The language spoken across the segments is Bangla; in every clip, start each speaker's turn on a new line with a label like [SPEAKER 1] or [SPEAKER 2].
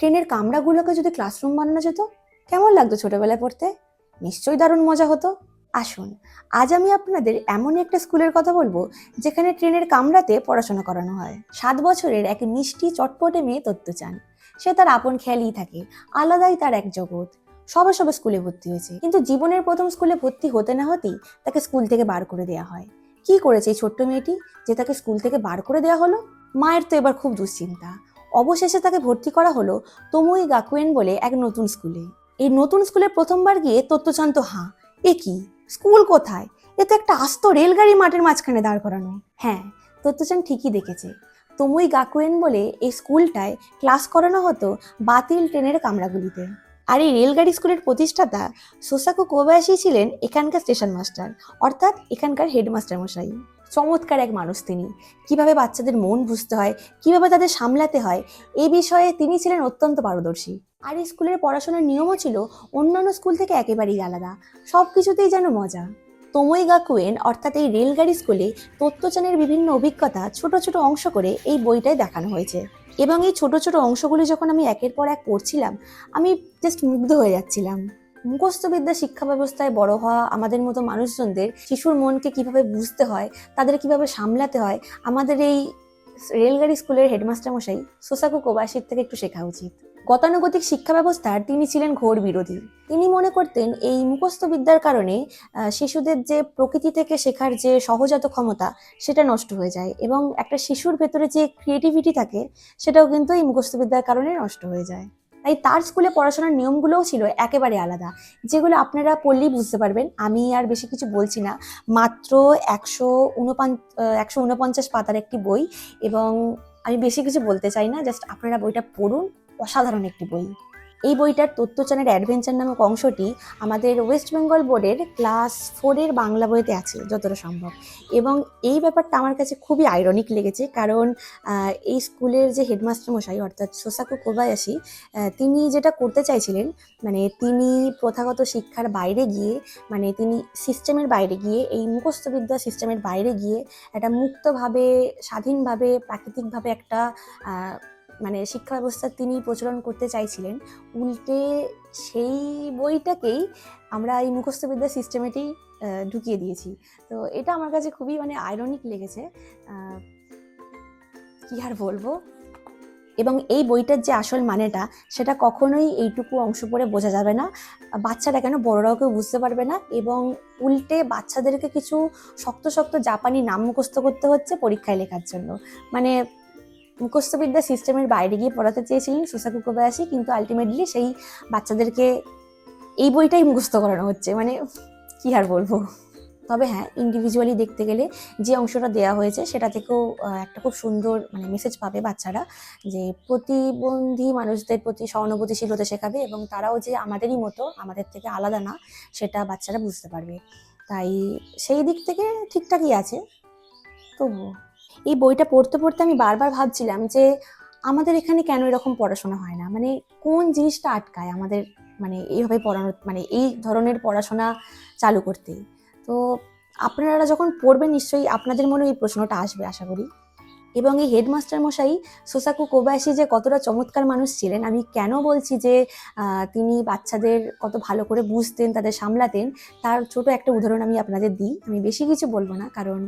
[SPEAKER 1] ট্রেনের কামরাগুলোকে যদি ক্লাসরুম বানানো যেত, কেমন লাগতো ছোটবেলায় পড়তে? নিশ্চয়ই দারুণ মজা হতো। আসুন, আজ আমি আপনাদের এমন একটা স্কুলের কথা বলব, যেখানে ট্রেনের কামরাতে পড়াশোনা করানো হয়। সাত বছরের এক মিষ্টি, চটপটে মেয়ে তত্ত্ব চান। সে তার আপন খেয়ালই থাকে, আলাদাই তার এক জগৎ। সবে সবে স্কুলে ভর্তি হয়েছে। কিন্তু জীবনের প্রথম স্কুলে ভর্তি হতে না হতেই তাকে স্কুল থেকে বার করে দেওয়া হয়। কি করেছে এই ছোট্ট মেয়েটি, যে তাকে স্কুল থেকে বার করে দেওয়া হলো? মায়ের তো এবার খুব দুশ্চিন্তা। অবশেষে তাকে ভর্তি করা হলো তমুই গাকুয়েন বলে এক নতুন স্কুলে। এই নতুন স্কুলে প্রথমবার গিয়ে তত্ত্বচান্ত হাঁ, এ কি? স্কুল কোথায়? এ তো একটা আস্ত রেলগাড়ি মাঠের মাঝখানে দাঁড় করানো। হ্যাঁ তত্ত্বচান ঠিকই দেখেছে। তমুই গাকুয়েন বলে এই স্কুলটায় ক্লাস করানো হতো বাতিল ট্রেনের কামরাগুলিতে। আর এই রেলগাড়ি স্কুলের প্রতিষ্ঠাতা সোসাকু কোবায়াসি ছিলেন এখানকার স্টেশন মাস্টার, অর্থাৎ এখানকার হেডমাস্টার মশাই। চমৎকার এক মানুষ তিনি। কীভাবে বাচ্চাদের মন বুঝতে হয়, কীভাবে তাদের সামলাতে হয়, এ বিষয়ে তিনি ছিলেন অত্যন্ত পারদর্শী। আর স্কুলের পড়াশোনার নিয়মও ছিল অন্যান্য স্কুল থেকে একেবারেই আলাদা। সব কিছুতেই যেন মজা। তোমই গাকুয়েন অর্থাৎ এই রেলগাড়ি স্কুলে তত্ত্বচানের বিভিন্ন অভিজ্ঞতা ছোট ছোট অংশ করে এই বইটায় দেখানো হয়েছে। এবং এই ছোট ছোট অংশগুলি যখন আমি একের পর এক পড়ছিলাম, আমি জাস্ট মুগ্ধ হয়ে যাচ্ছিলাম। মুখস্থবিদ্যা শিক্ষা ব্যবস্থায় বড় হওয়া আমাদের মতো মানুষজনদের শিশুর মনকে কীভাবে বুঝতে হয়, তাদের কীভাবে সামলাতে হয়, আমাদের এই রেলগাড়ি স্কুলের হেডমাস্টার মশাই সোসাকু কোবাসির থেকে একটু শেখা উচিত। গতানুগতিক শিক্ষা ব্যবস্থার তিনি ছিলেন ঘোর বিরোধী। তিনি মনে করতেন এই মুখস্থ বিদ্যার কারণে শিশুদের যে প্রকৃতি থেকে শেখার যে সহজাত ক্ষমতা, সেটা নষ্ট হয়ে যায় এবং একটা শিশুর ভেতরে যে ক্রিয়েটিভিটি থাকে, সেটাও কিন্তু এই মুখস্থ বিদ্যার কারণে নষ্ট হয়ে যায়। তাই তার স্কুলে পড়াশোনার নিয়মগুলোও ছিল একেবারে আলাদা, যেগুলো আপনারা পড়লেই বুঝতে পারবেন। আমি আর বেশি কিছু বলছি না। মাত্র একশো উনপান একশো উনপঞ্চাশ পাতার একটি বই এবং আমি বেশি কিছু বলতে চাই না, জাস্ট আপনারা বইটা পড়ুন অসাধারণ একটি বই। এই বইটার তথ্যচানের অ্যাডভেঞ্চার নামক অংশটি আমাদের ওয়েস্ট বেঙ্গল বোর্ডের ক্লাস ফোরের বাংলা বইতে আছে, যতটা সম্ভব। এবং এই ব্যাপারটা আমার কাছে খুবই আইরনিক লেগেছে, কারণ এই স্কুলের যে হেডমাস্টার মশাই, অর্থাৎ সোসাকু কোবায়াসি তিনি যেটা করতে চাইছিলেন মানে তিনি প্রথাগত শিক্ষার বাইরে গিয়ে মানে তিনি সিস্টেমের বাইরে গিয়ে, এই মুখস্থবিদ্যা সিস্টেমের বাইরে গিয়ে, একটা মুক্তভাবে, স্বাধীনভাবে, প্রাকৃতিকভাবে একটা মানে শিক্ষা ব্যবস্থা তিনি প্রচলন করতে চাইছিলেন উল্টে সেই বইটাকেই আমরা এই মুখস্থবিদ্যা সিস্টেমেতেই আহ, ঢুকিয়ে দিয়েছি। তো এটা আমার কাছে খুবই মানে আয়রনিক লেগেছে। কি আর বলব? এবং এই বইটার যে আসল মানেটা সেটা কখনোই এইটুকু অংশ পড়ে বোঝা যাবে না। বাচ্চারা কেন বড়রাও কেউ বুঝতে পারবে না এবং উল্টে বাচ্চাদেরকে কিছু শক্ত শক্ত জাপানি নাম মুখস্থ করতে হচ্ছে পরীক্ষায় লেখার জন্য। মানে মুখস্থবিদ্যা সিস্টেমের বাইরে গিয়ে পড়াতে চেয়েছিলেন সুসাকু কোবায়াসি কিন্তু আলটিমেটলি সেই বাচ্চাদেরকে এই বইটাই মুখস্থ করানো হচ্ছে। মানে কি আর বলব? তবে হ্যাঁ ইন্ডিভিজুয়ালি দেখতে গেলে যে অংশটা দেওয়া হয়েছে সেটা থেকেও একটা খুব সুন্দর মানে মেসেজ পাবে বাচ্চারা যে প্রতিবন্ধী মানুষদের প্রতি সহানুভূতিশীল হতে শেখাবে এবং তারাও যে আমাদেরই মতো, আমাদের থেকে আলাদা না, সেটা বাচ্চারা বুঝতে পারবে। তাই সেই দিক থেকে ঠিকঠাকই আছে। তবুও এই বইটা পড়তে পড়তে আমি বারবার ভাবছিলাম যে আমাদের এখানে কেন এরকম পড়াশোনা হয় না? মানে কোন জিনিসটা আটকায় আমাদের মানে এইভাবে পড়ানো মানে এই ধরনের পড়াশোনা চালু করতে তো আপনারা যখন পড়বেন নিশ্চয়ই আপনাদের মনে এই প্রশ্নটা আসবে, আশা করি। এবং এই হেডমাস্টার মশাই সোসাকু কোবায়াসি যে কতটা চমৎকার মানুষ ছিলেন, আমি কেন বলছি যে তিনি বাচ্চাদের কত ভালো করে বুঝতেন, তাদের সামলাতেন, তার ছোট একটা উদাহরণ আমি আপনাদের দিই। আমি বেশি কিছু বলব না, কারণ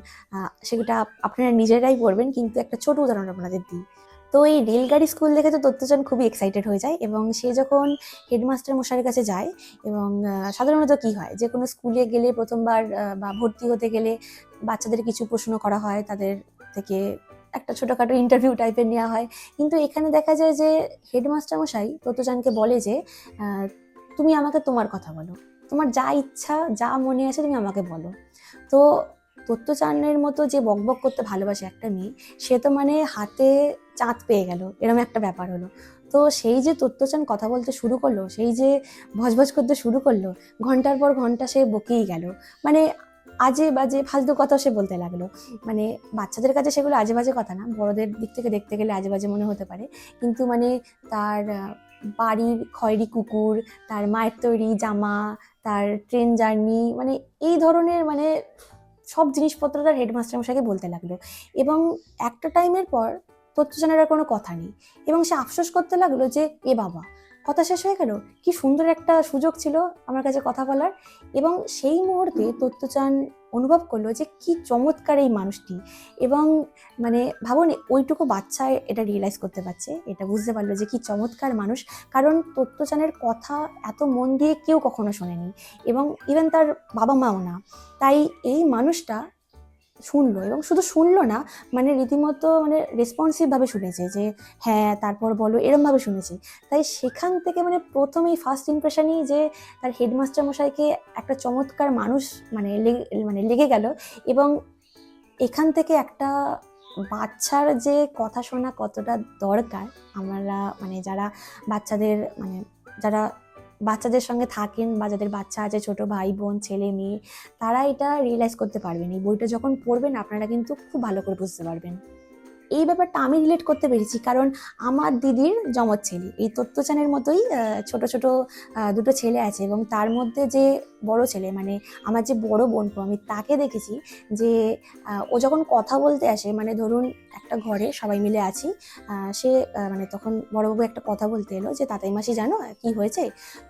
[SPEAKER 1] সেটা আপনারা নিজেরাই পড়বেন কিন্তু একটা ছোট উদাহরণ আপনাদের দিই। তো এই রেলগাড়ি স্কুল দেখে তো তথ্যজন খুবই এক্সাইটেড হয়ে যায় এবং সে যখন হেডমাস্টার মশাইয়ের কাছে যায় এবং সাধারণত কি হয়, যে কোনো স্কুলে গেলে প্রথমবার বা ভর্তি হতে গেলে বাচ্চাদের কিছু প্রশ্ন করা হয়, তাদের থেকে একটা ছোটোখাটো ইন্টারভিউ টাইপের নেওয়া হয়। কিন্তু এখানে দেখা যায় যে হেডমাস্টার মশাই তত্ত্বজানকে বলে যে তুমি আমাকে তোমার কথা বলো। তোমার যা ইচ্ছা, যা মনে আছে তুমি আমাকে বলো। তো তত্ত্বচানের মতো যে বকবক করতে ভালোবাসে একটা মেয়ে, সে তো মানে হাতে চাঁদ পেয়ে গেল। এরকম একটা ব্যাপার হলো। তো সেই যে তত্ত্বচান কথা বলতে শুরু করল, সেই যে ভজভজ করতে শুরু করল, ঘণ্টার পর ঘণ্টা সে বকেই গেল। মানে আজে বাজে, ফালতু কথা সে বলতে লাগল। মানে বাচ্চাদের কাছে সেগুলো আজে বাজে কথা না, বড়দের দিক থেকে দেখতে গেলে আজে বাজে মনে হতে পারে। কিন্তু মানে তার বাড়ির খয়েরি কুকুর, তার মায়ের তৈরি জামা, তার ট্রেন জার্নি মানে এই ধরনের মানে সব জিনিসপত্র তার হেডমাস্টার মশাইকে বলতে লাগল। এবং একটা টাইমের পর তত্ত্বজানের আর কোনো কথা নেই। এবং সে আফসোস করতে লাগল যে, এ বাবা কথা শেষ হয়ে গেল? কি সুন্দর একটা সুযোগ ছিল আমার কাছে কথা বলার। এবং সেই মুহূর্তে তত্ত্বচান অনুভব করল যে কি চমৎকার এই মানুষটি। এবং মানে ভাবুন ওইটুকু বাচ্চা এটা রিয়েলাইজ করতে পারছে। এটা বুঝতে পারল যে কি চমৎকার মানুষ। কারণ তত্ত্বচানের কথা এত মন দিয়ে কেউ কখনো শোনেনি। এবং ইভেন তার বাবা মাও না। তাই এই মানুষটা শুনলো এবং শুধু শুনলো না মানে রীতিমতো মানে রেসপন্সিভভাবে শুনেছে যে হ্যাঁ তারপর বলো এরমভাবে শুনেছি। তাই সেখান থেকে মানে প্রথমেই ফার্স্ট ইমপ্রেশনই যে, তার হেডমাস্টার মশাইকে একটা চমৎকার মানুষ মানে মানে লেগে গেল এবং এখান থেকে একটা বাচ্চার যে কথা শোনা কতটা দরকার, আমরা মানে যারা বাচ্চাদের মানে যারা বাচ্চাদের সঙ্গে থাকেন বা যাদের বাচ্চা আছে, ছোট ভাই বোন, ছেলে, মেয়ে, তারা এটা রিয়েলাইজ করতে পারবেন। এই বইটা যখন পড়বেন, আপনারা কিন্তু খুব ভালো করে বুঝতে পারবেন। এই ব্যাপারটা আমি রিলেট করতে পেরেছি কারণ আমার দিদির জমজ ছেলে। এই তত্ত্বচানের মতোই ছোট ছোট দুটো ছেলে আছে এবং তার মধ্যে যে বড় ছেলে মানে আমার যে বড় বোনপো আমি তাকে দেখেছি যে ও যখন কথা বলতে আসে মানে ধরুন একটা ঘরে সবাই মিলে আছি সে মানে তখন বড়বাবু একটা কথা বলতে এলো যে তাতাই মাসি জানো, কি হয়েছে?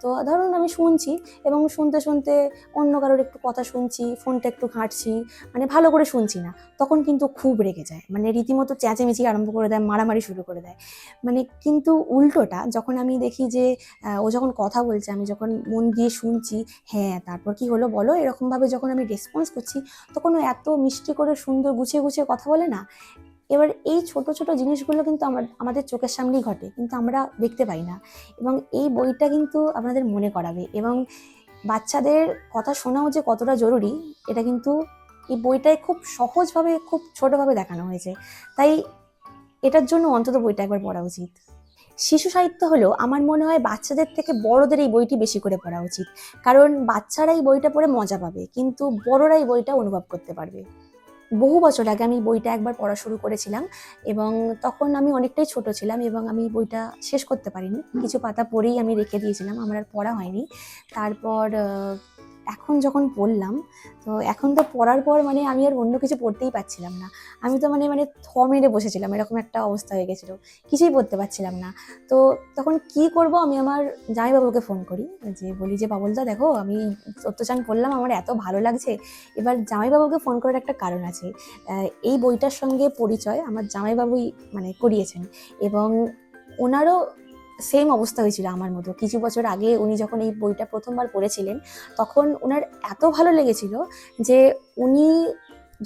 [SPEAKER 1] তো ধরুন আমি শুনছি এবং শুনতে শুনতে অন্য কারোর একটু কথা শুনছি, ফোনটা একটু ঘাঁটছি মানে ভালো করে শুনছি না। তখন কিন্তু খুব রেগে যায় মানে রীতিমতো চেঁচেমেচি আরম্ভ করে দেয়, মারামারি শুরু করে দেয়। মানে কিন্তু উল্টোটা যখন আমি দেখি যে ও যখন কথা বলছে, আমি যখন মন দিয়ে শুনছি হ্যাঁ তারপর কি হলো বলো? এরকমভাবে যখন আমি রেসপন্স করছি তখন এত মিষ্টি করে সুন্দর গুছিয়ে গুছিয়ে কথা বলে না? এবার এই ছোট ছোট জিনিসগুলো কিন্তু আমার, আমাদের চোখের সামনেই ঘটে, কিন্তু আমরা দেখতে পাই না। এবং এই বইটা কিন্তু আপনাদের মনে করাবে। এবং বাচ্চাদের কথা শোনাও যে কতটা জরুরি, এটা কিন্তু এই বইটায় খুব সহজভাবে, খুব ছোটোভাবে দেখানো হয়েছে। তাই এটার জন্য অন্তত বইটা একবার পড়া উচিত। শিশু সাহিত্য হলো আমার মনে হয় বাচ্চাদের থেকে বড়দের এই বইটি বেশি করে পড়া উচিত। কারণ বাচ্চারা এই বইটা পড়ে মজা পাবে, কিন্তু বড়রা এই বইটা অনুভব করতে পারবে। বহু বছর আগে আমি বইটা একবার পড়া শুরু করেছিলাম এবং তখন আমি অনেকটাই ছোট ছিলাম এবং আমি বইটা শেষ করতে পারিনি। কিছু পাতা পড়েই আমি রেখে দিয়েছিলাম, আমার আর পড়া হয়নি। তারপর এখন যখন পড়লাম, তো এখন তো পড়ার পর মানে আমি আর অন্য কিছু পড়তেই পারছিলাম না। আমি তো মানে মানে থ মেরে বসেছিলাম, এরকম একটা অবস্থা হয়ে গেছিল। কিছুই পড়তে পারছিলাম না। তো তখন কি করব আমি আমার জামাইবাবুকে ফোন করি, যে বলি যে বাবুলদা দেখো আমি সত্যচান পড়লাম আমার এত ভালো লাগছে। এবার জামাইবাবুকে ফোন করার একটা কারণ আছে। এই বইটার সঙ্গে পরিচয় আমার জামাইবাবুই মানে করিয়েছেন এবং ওনারও সেম অবস্থা হয়েছিল আমার মতো। কিছু বছর আগে উনি যখন এই বইটা প্রথমবার পড়েছিলেন, তখন ওনার এত ভালো লেগেছিল যে উনি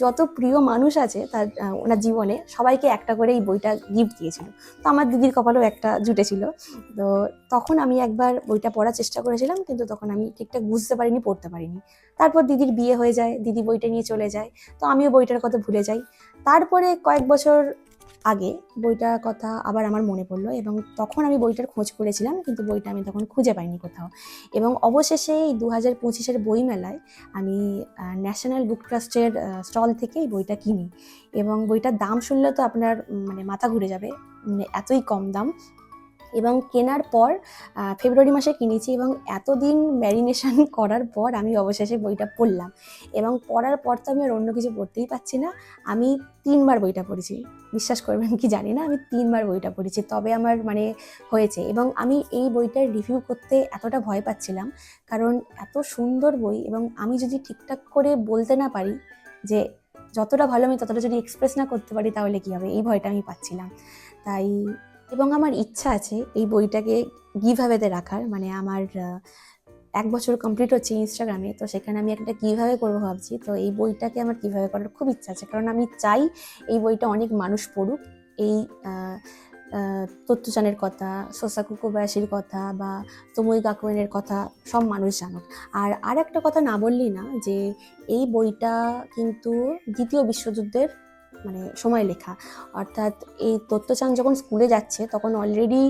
[SPEAKER 1] যত প্রিয় মানুষ আছে তার ওনার জীবনে সবাইকে একটা করে এই বইটা গিফট দিয়েছিল। তো আমার দিদির কপালেও একটা জুটেছিল। তো তখন আমি একবার বইটা পড়ার চেষ্টা করেছিলাম, কিন্তু তখন আমি ঠিকঠাক বুঝতে পারিনি, পড়তে পারিনি। তারপর দিদির বিয়ে হয়ে যায়, দিদি বইটা নিয়ে চলে যায়, তো আমিও বইটার কথা ভুলে যাই। তারপরে কয়েক বছর আগে বইটার কথা আবার আমার মনে পড়ল এবং তখন আমি বইটার খোঁজ করেছিলাম, কিন্তু বইটা আমি তখন খুঁজে পাইনি কোথাও। এবং অবশেষে এই দু হাজার পঁচিশের বইমেলায় আমি ন্যাশনাল বুক ট্রাস্টের স্টল থেকে এই বইটা কিনি। এবং বইটার দাম শুনলে তো আপনার মানে মাথা ঘুরে যাবে মানে এতই কম দাম। এবং কেনার পর ফেব্রুয়ারি মাসে কিনেছি এবং এতদিন ম্যারিনেশন করার পর আমি অবশেষে বইটা পড়লাম। এবং পড়ার পর তো আমি আর অন্য কিছু পড়তেই পারছি না। আমি তিনবার বইটা পড়েছি। বিশ্বাস করবেন কি জানি না, আমি তিনবার বইটা পড়েছি। তবে আমার মানে হয়েছে এবং আমি এই বইটার রিভিউ করতে এতটা ভয় পাচ্ছিলাম। কারণ এত সুন্দর বই এবং আমি যদি ঠিকঠাক করে বলতে না পারি যে যতটা ভালো আমি ততটা যদি এক্সপ্রেস না করতে পারি তাহলে কি হবে? এই ভয়টা আমি পাচ্ছিলাম। তাই এবং আমার ইচ্ছা আছে এই বইটাকে গিভঅ্যাওয়েতে রাখার মানে আমার এক বছর কমপ্লিট হচ্ছে ইনস্টাগ্রামে, তো সেখানে আমি একটা কীভাবে করব ভাবছি। তো এই বইটাকে আমার কীভাবে করার খুব ইচ্ছা আছে, কারণ আমি চাই এই বইটা অনেক মানুষ পড়ুক। এই তত্ত্বচানের কথা সোসাকু কোবায়াসির কথা বা তমই কাকুয়েনের কথা সব মানুষ জানুক। আর আর একটা কথা না বললি না, যে এই বইটা কিন্তু দ্বিতীয় বিশ্বযুদ্ধের মানে সময় লেখা। অর্থাৎ এই তত্ত্বচান যখন স্কুলে যাচ্ছে, তখন অলরেডি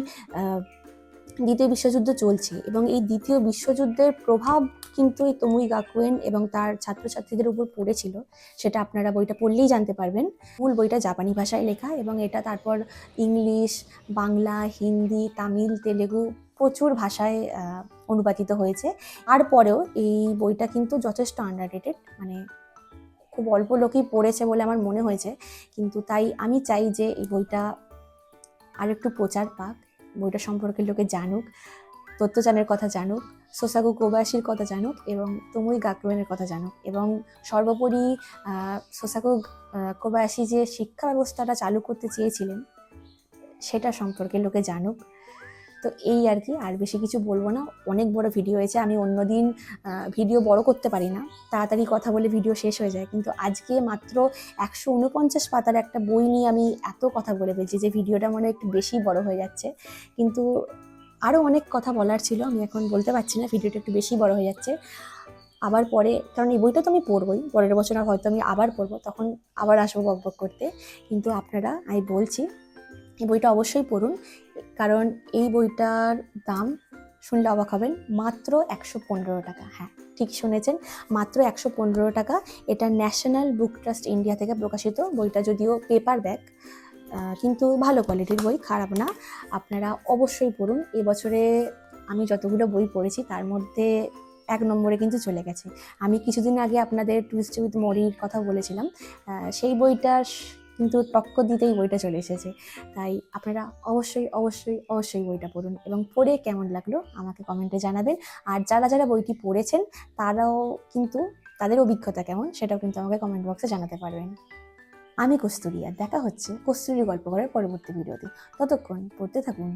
[SPEAKER 1] দ্বিতীয় বিশ্বযুদ্ধ চলছে এবং এই দ্বিতীয় বিশ্বযুদ্ধের প্রভাব কিন্তু এই তমুই গাকুয়েন এবং তার ছাত্রছাত্রীদের উপর পড়েছিল। সেটা আপনারা বইটা পড়লেই জানতে পারবেন। মূল বইটা জাপানি ভাষায় লেখা এবং এটা তারপর ইংলিশ, বাংলা, হিন্দি, তামিল, তেলেগু প্রচুর ভাষায় অনুবাদিত হয়েছে। আর পরেও এই বইটা কিন্তু যথেষ্ট আন্ডাররেটেড মানে খুব অল্প লোকই পড়েছে বলে আমার মনে হয়েছে। কিন্তু তাই আমি চাই যে এই বইটা আর একটু প্রচার পাক বইটা সম্পর্কে লোকে জানুক তত্ত্বচানের কথা জানুক সোসাগু কোবায়াসির কথা জানুক এবং তুমুই গাকুয়েনের কথা জানুক এবং সর্বোপরি সোসাগু আহ, কোবায়াসি যে শিক্ষা ব্যবস্থাটা চালু করতে চেয়েছিলেন সেটা সম্পর্কে লোকে জানুক। তো এই আর কি, আর বেশি কিছু বলব না। অনেক বড় ভিডিও হয়েছে, আমি অন্যদিন ভিডিও বড় করতে পারি না। তাড়াতাড়ি কথা বলে ভিডিও শেষ হয়ে যায়। কিন্তু আজকে মাত্র একশো উনপঞ্চাশ পাতার একটা বই নিয়ে আমি এত কথা বলে ফেলছি যে ভিডিওটা মনে একটু বেশি বড় হয়ে যাচ্ছে। কিন্তু আরও অনেক কথা বলার ছিল, আমি এখন বলতে পারছি না ভিডিওটা একটু বেশি বড় হয়ে যাচ্ছে। আবার পরে, কারণ এই বইটা তো আমি পড়বই, পরের বছর হয়তো আমি আবার পড়ব, তখন আবার আসব বক বক করতে। কিন্তু আপনারা, আমি বলছি, এই বইটা অবশ্যই পড়ুন। কারণ এই বইটার দাম শুনলে অবাক হবেন, মাত্র একশো পনেরো টাকা। হ্যাঁ ঠিক শুনেছেন, মাত্র একশো পনেরো টাকা। এটা ন্যাশনাল বুক ট্রাস্ট ইন্ডিয়া থেকে প্রকাশিত বইটা যদিও পেপার ব্যাক কিন্তু ভালো কোয়ালিটির বই, খারাপ না। আপনারা অবশ্যই পড়ুন। এবছরে আমি যতগুলো বই পড়েছি, তার মধ্যে এক নম্বরে কিন্তু চলে গেছে। আমি কিছুদিন আগে আপনাদের টুইস্ট উইথ মরির কথা বলেছিলাম। সেই বইটার কিন্তু টক্ক দিতেই বইটা চলে এসেছে। তাই আপনারা অবশ্যই অবশ্যই অবশ্যই বইটা পড়ুন এবং পড়ে কেমন লাগল আমাকে কমেন্টে জানাবেন। আর যারা যারা বইটি পড়েছেন, তারাও কিন্তু তাদের অভিজ্ঞতা কেমন সেটাও কিন্তু আমাকে কমেন্ট বক্সে জানাতে পারবেন। আমি কস্তুরিয়া, দেখা হচ্ছে কস্তুরি গল্প করার পরবর্তী ভিডিওতে ততক্ষণ পড়তে থাকুন।